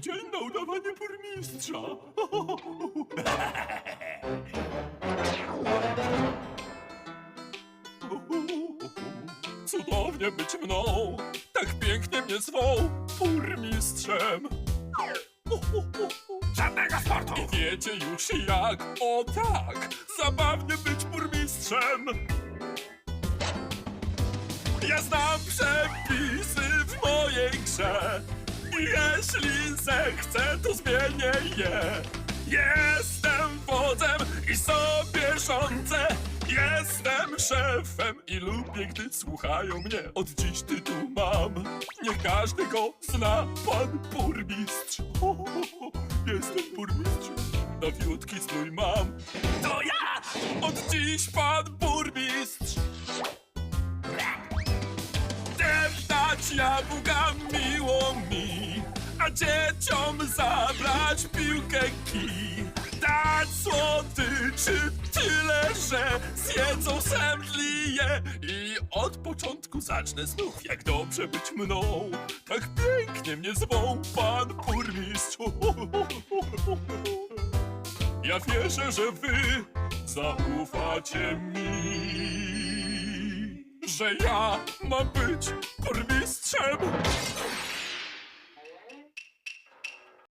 dzień na udawanie burmistrza. Cudownie być mną, tak pięknie mnie zwą burmistrzem. Żadnego sportu! I wiecie już jak, o tak, zabawnie być burmistrzem. Ja znam przepisy w mojej grze jeśli zechcę, to zmienię je. Jestem wodzem i sobie rządzę. Jestem szefem i lubię, gdy słuchają mnie. Od dziś tytuł mam. Niech każdy go zna, pan burmistrz. Ho, ho, ho. Jestem burmistrzem, nowiutki mam. To ja! Od dziś pan burmistrz. Deptać jabłka miło mi, a dzieciom zabrać piłkę kij. Dać słodyczy tyle, że zjedzą semdlije. I od początku zacznę znów, jak dobrze być mną. Tak pięknie mnie zwą pan burmistrz. Ja wierzę, że wy zaufacie mi, że ja mam być burmistrzem.